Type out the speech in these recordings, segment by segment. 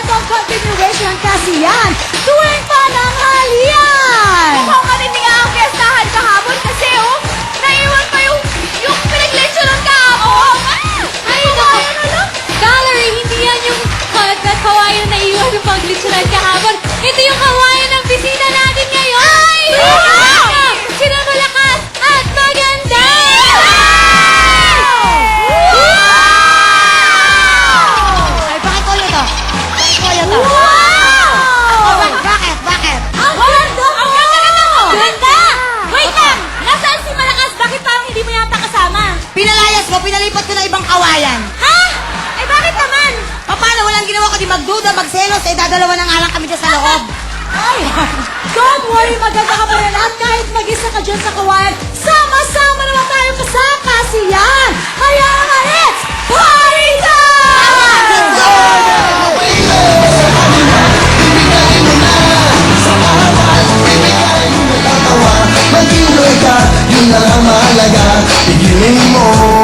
etong continuation kasi yan, tuwing pananghalian! Di magduda, magselos, eh dadalawa na nga lang kami dyan sa loob. Ay, don't worry, maganda ka pa rin at kahit mag-isa ka dyan sa kawayan, sama-sama naman tayo kasakasiyan! Kaya nga, let's party time! Mag-iway ka, yun lang ang mahalaga Pigilin mo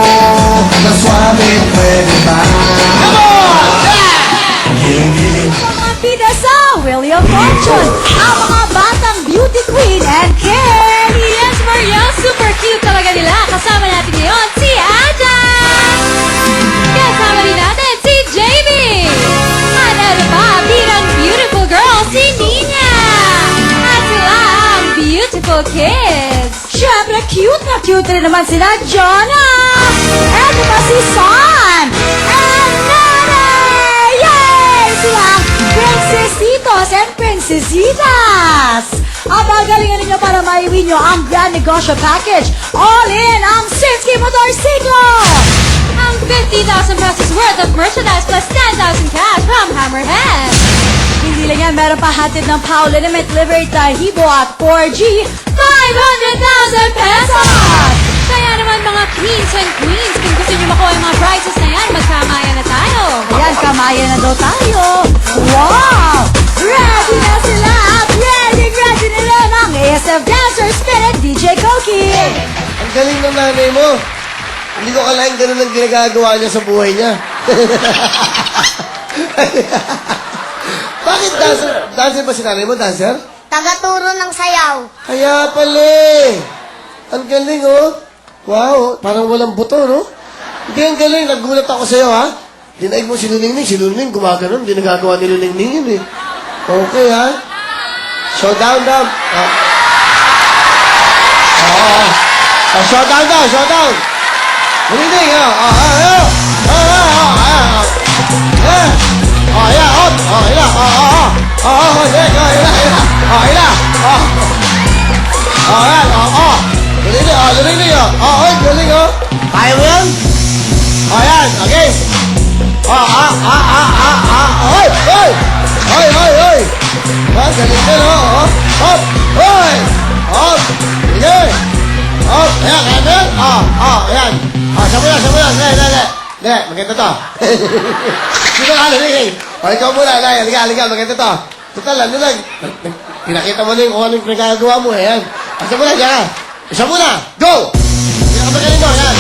kids! Siyempre, cute na cute rin naman sila, Jonah! Eto pa si Son! And Nanay! Yay! Sila princesitos and princesitas! Aba, galingan ninyo para maiwi nyo ang Grand Negosyo Package. All in ang Sinsky Motorsiklo! Ang 50,000 pesos worth of merchandise plus 10,000 cash from Hammerhead. Hindi lang yan, meron pa hatid ng Paolo Limit Livery Tahibo at 4G, 500,000 pesos! Kaya naman mga kings and queens, kung gusto nyo makuha yung mga prizes na yan, magkamaya na tayo. Ayan, kamaya na daw tayo. Wow! Ready na sila at ready, ready na rin ang ASF Dancer Spirit DJ Koki. Ang galing ng nanay mo Hindi ko kalahin ganun ang ginagagawa niya sa buhay niya Bakit dancer? Dancer ba si nanay mo, dancer? Tagaturo ng sayaw. Kaya pala. Eh. Ang galing, oh. Wow, parang walang buto, no? Hindi, ang galing. Nagulat ako sa'yo, ha? Dinaig mo si Luningning. Si Luningning gumaganon. Hindi nagagawa ni Luningning yun, eh. Okay, ha? So, down, down. Ah. Ah. Ah, so down daw, so down. Luningning, ah. Ah, ah, ah. Ah, ah, ah. Ah. hỏi là ốt hỏi là ò ò ò hỏi là hỏi là hỏi là ò hỏi là ò ò cái đấy là cái đấy là ò ơi cái đấy là tài vương hỏi là ok ò à à à à à ơi ơi ơi ơi ơi cái đấy là maganda to. Sino ka, Luling? O, ikaw muna, Nay. Halika, halika, maganda to. Total, ano lang. Pinakita mo na yung kung anong pinagagawa mo, eh. Yan. Isa muna, diyan ka. Muna, go! Hindi ka magaling mo, yan.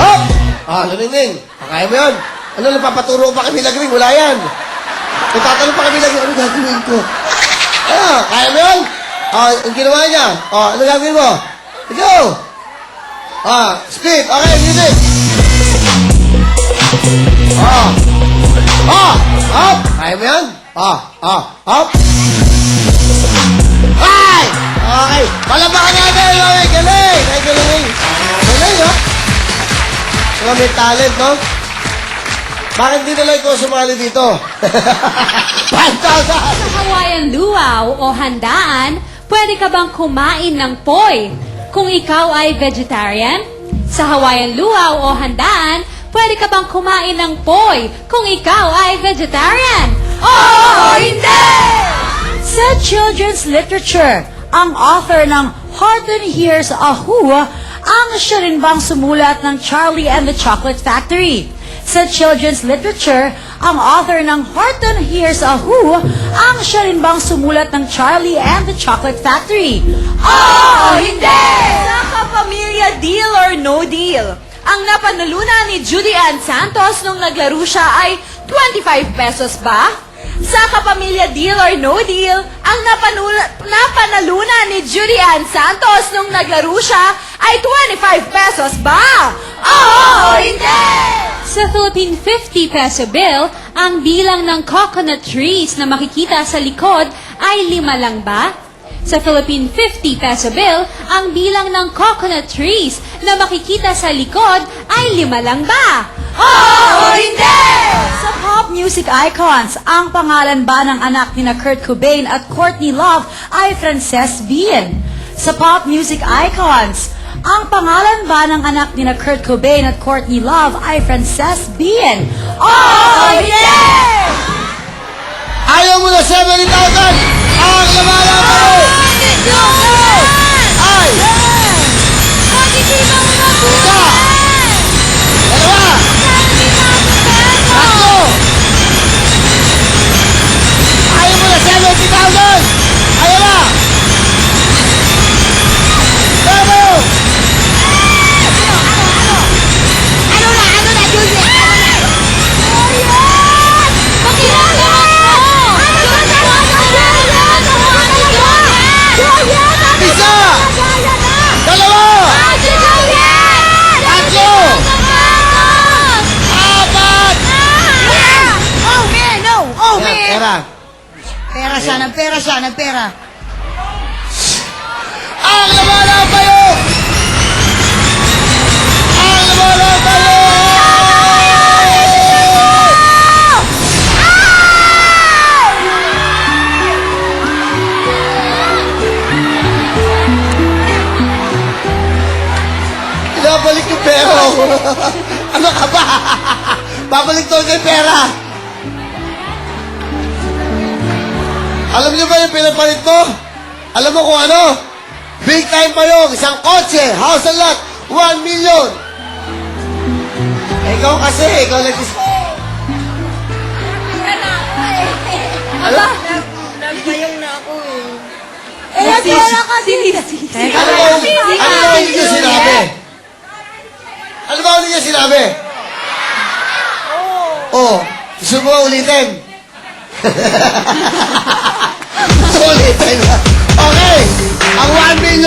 Hop! Ah, Luningning. Kaya mo yan. Ano, napapaturo pa kami lagring? Wala yan. Nagtatanong pa kami lagring, ano gagawin ko? Ah, kaya mo yan? Ah, ang ginawa niya. Ah, ano gagawin mo? Go! Ah, speed. Okay, music. Ah. Ah, up. Kaya mo yan? Ah, ah, up. Ay! Okay. Palabakan natin, mami. Galing. Ay, galing. Galing, ha? Mga may talent, no? Bakit di na lang ikaw sumali dito? 5,000! Sa Hawaiian luau o handaan, pwede ka bang kumain ng poy kung ikaw ay vegetarian? Sa Hawaiian luau o handaan, pwede ka bang kumain ng poy kung ikaw ay vegetarian? Oh, hindi! Sa children's literature, ang author ng Horton Hears a Who ang siya rin bang sumulat ng Charlie and the Chocolate Factory. Sa children's literature, ang author ng Horton Hears a Who, ang siya rin bang sumulat ng Charlie and the Chocolate Factory? Oh, hindi! Sa kapamilya deal or no deal. Ang napanalunan ni Judy Ann Santos nung naglaro siya ay 25 pesos ba? Sa kapamilya deal or no deal, ang napanula, napanalunan ni Judy Ann Santos nung naglaro siya ay 25 pesos ba? Oo, hindi! Sa Philippine 50 peso bill, ang bilang ng coconut trees na makikita sa likod ay lima lang ba? Sa Philippine 50 peso bill, ang bilang ng coconut trees na makikita sa likod ay lima lang ba? Oo, hindi! Sa pop music icons, ang pangalan ba ng anak ni na Kurt Cobain at Courtney Love ay Frances Bean? Sa pop music icons, ang pangalan ba ng anak ni na Kurt Cobain at Courtney Love ay Frances Bean? Oo, hindi! Ayaw mo na 70,000! Ang lumalaban! Ay! Siya, nagpera siya, nagpera. Ang labanan kayo! Ang labanan kayo! Pinabalik yung pera. ano ka ba? Babalik to yung pera. Alam niyo ba yung pinapalit mo? Alam mo kung ano? Big time pa yun. Isang kotse, house and lot, 1 million. Eh, ikaw kasi, ikaw nag Ala? Eh, nagpera ka din. Ano ba, ano ba hindi niyo sinabi? Ano ba hindi niyo sinabi? Oh, gusto mo ulitin? Ulitin? Okay, ang 1 million